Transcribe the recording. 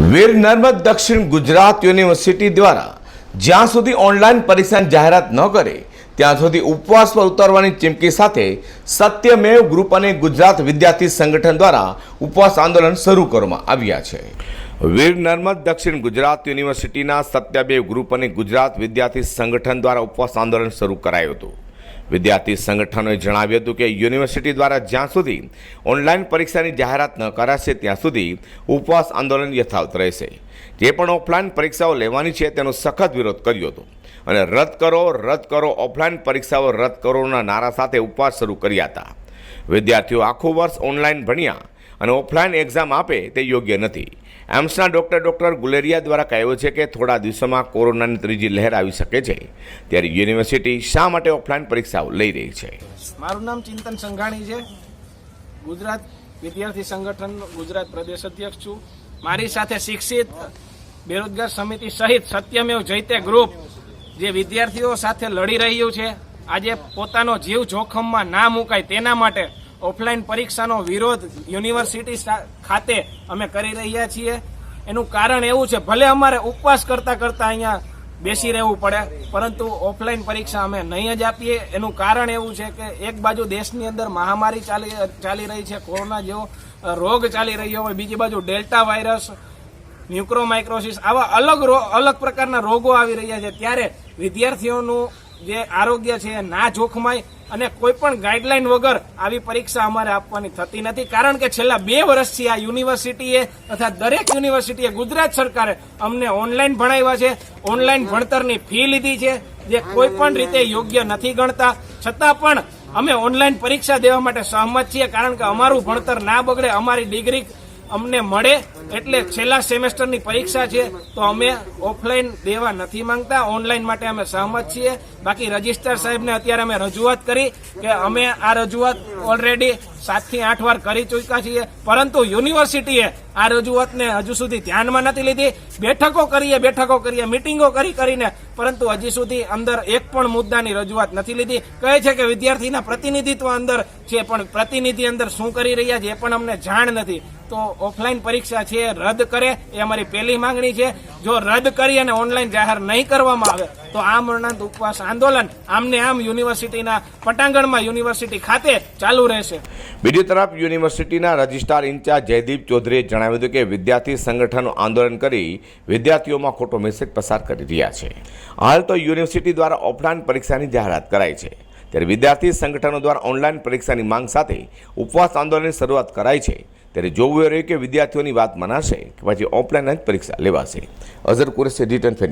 વીર નર્મદ દક્ષિણ ગુજરાત યુનિવર્સિટી દ્વારા જ્યાં સુધી ઓનલાઈન પરીક્ષાની જાહેરાત ન કરે, ત્યાં સુધી ઉપવાસ પર ઉતરવાની ચીમકી સાથે સત્યમેવ ગ્રુપ અને ગુજરાત વિદ્યાર્થી સંગઠન દ્વારા ઉપવાસ આંદોલન શરૂ કરવામાં આવ્યા છે. વીર નર્મદ દક્ષિણ ગુજરાત યુનિવર્સિટીના સત્યમેવ ગ્રુપ અને ગુજરાત વિદ્યાર્થી સંગઠન દ્વારા ઉપવાસ આંદોલન શરૂ કરાયું હતું. વિદ્યાર્થી સંગઠનોએ જણાવ્યું હતું કે યુનિવર્સિટી દ્વારા જ્યાં સુધી ઓનલાઈન પરીક્ષાની જાહેરાત ન કરાશે, ત્યાં સુધી ઉપવાસ આંદોલન યથાવત રહેશે. જે પણ ઓફલાઈન પરીક્ષાઓ લેવાની છે, તેનો સખત વિરોધ કર્યો હતો. અને રદ કરો રદ કરો, ઓફલાઈન પરીક્ષાઓ રદ કરોના નારા સાથે ઉપવાસ શરૂ કર્યા હતા. વિદ્યાર્થીઓ આખું વર્ષ ઓનલાઈન ભણ્યા અને ઓફલાઈન એક્ઝામ આપે તે યોગ્ય નથી. એમ્સના ડૉક્ટર ડૉક્ટર ગુલેરિયા દ્વારા કહ્યું છે કે થોડા દિવસોમાં કોરોનાની ત્રીજી લહેર આવી શકે છે. ત્યારે યુનિવર્સિટી શા માટે ઓફલાઈન પરીક્ષાઓ લઈ રહી છે? મારું નામ ચિંતન સંઘાણી છે. ગુજરાત વિદ્યાર્થી સંગઠન, ગુજરાત પ્રદેશ અધ્યક્ષ છું. મારી સાથે શિક્ષિત બેરોજગાર સમિતિ સહિત સત્યમેવ જયતે ગ્રુપ જે વિદ્યાર્થીઓ સાથે લડી રહ્યું છે. આજે પોતાનો જીવ જોખમમાં ના મુકાય તેના માટે ઓફલાઈન પરીક્ષાનો વિરોધ યુનિવર્સિટી ખાતે અમે કરી રહ્યા છીએ. એનું કારણ એવું છે, ભલે અમારે ઉપવાસ કરતા કરતા અહીંયા બેસી રહેવું પડે, પરંતુ ઓફલાઈન પરીક્ષા અમે નહીં જ આપીએ. એનું કારણ એવું છે કે એક બાજુ દેશની અંદર મહામારી ચાલી ચાલી રહી છે, કોરોના જેવો રોગ ચાલી રહ્યો હોય, બીજી બાજુ ડેલ્ટા વાયરસ, ન્યુક્રોમાઇક્રોસિસ, આવા અલગ અલગ પ્રકારના રોગો આવી રહ્યા છે. ત્યારે વિદ્યાર્થીઓનું જે આરોગ્ય છે એ ના જોખમાય અને કોઈ પણ ગાઈડલાઈન વગર આવી પરીક્ષા અમારે આપવાની થતી નથી. કારણ કે છેલ્લા બે વર્ષથી આ યુનિવર્સિટીએ તથા દરેક યુનિવર્સિટીએ ગુજરાત સરકારે અમને ઓનલાઈન ભણાવ્યા છે. ઓનલાઈન ભણતરની ફી લીધી છે, જે કોઈ પણ રીતે યોગ્ય નથી ગણતા. છતાં પણ અમે ઓનલાઈન પરીક્ષા દેવા માટે સહમત છીએ, કારણ કે અમારું ભણતર ના બગડે, અમારી ડિગ્રી અમને મળે. એટલે છેલ્લા સેમેસ્ટરની પરીક્ષા છે, તો અમે ઓફલાઈન દેવા નથી માંગતા, ઓનલાઈન માટે અમે સહમત છીએ. બાકી રજિસ્ટર સાહેબને અત્યારે અમે રજૂઆત કરી કે અમે આ રજૂઆત ઓલરેડી સાતથી આઠ વાર કરી ચૂક્યા છીએ, પરંતુ યુનિવર્સિટીએ આ રજૂઆતને હજુ સુધી ધ્યાનમાં નથી લીધી. બેઠકો કરીએ બેઠકો કરીએ, મિટિંગો કરી કરીને, પરંતુ હજી સુધી અંદર એક પણ મુદ્દાની રજૂઆત નથી લીધી. કહે છે કે વિદ્યાર્થીના પ્રતિનિધિત્વ અંદર છે, પણ પ્રતિનિધિ અંદર શું કરી રહ્યા છે એ પણ અમને જાણ નથી. તો ઓફલાઈન પરીક્ષા છે, રદ કરે, એ અમારી પહેલી માંગણી છે. જો રદ કરી અને ઓનલાઈન જાહેર નહીં કરવામાં આવે તો આ મરણાંત ઉપવાસ આંદોલન આમને આમ યુનિવર્સિટીના પટાંગણમાં યુનિવર્સિટી ખાતે ચાલુ રહેશે. બીજી તરફ યુનિવર્સિટીના રજિસ્ટ્રાર ઇન્ચાર્જ જયદીપ ચૌધરીએ જણાવ્યું હતું કે વિદ્યાર્થી સંગઠનો આંદોલન કરી વિદ્યાર્થીઓમાં ખોટો મેસેજ પસાર કરી રહ્યા છે. હાલ તો યુનિવર્સિટી દ્વારા ઓફલાઈન પરીક્ષાની જાહેરાત કરાઈ છે. ત્યારે વિદ્યાર્થી સંગઠનો દ્વારા ઓનલાઈન પરીક્ષાની માંગ સાથે ઉપવાસ આંદોલનની શરૂઆત કરાઈ છે. ત્યારે જોવું રહ્યું કે વિદ્યાર્થીઓની વાત મનાશે કે પછી ઓફલાઈન જ પરીક્ષા લેવાશે. અઝર કુરેશી રિટર્ન ફેર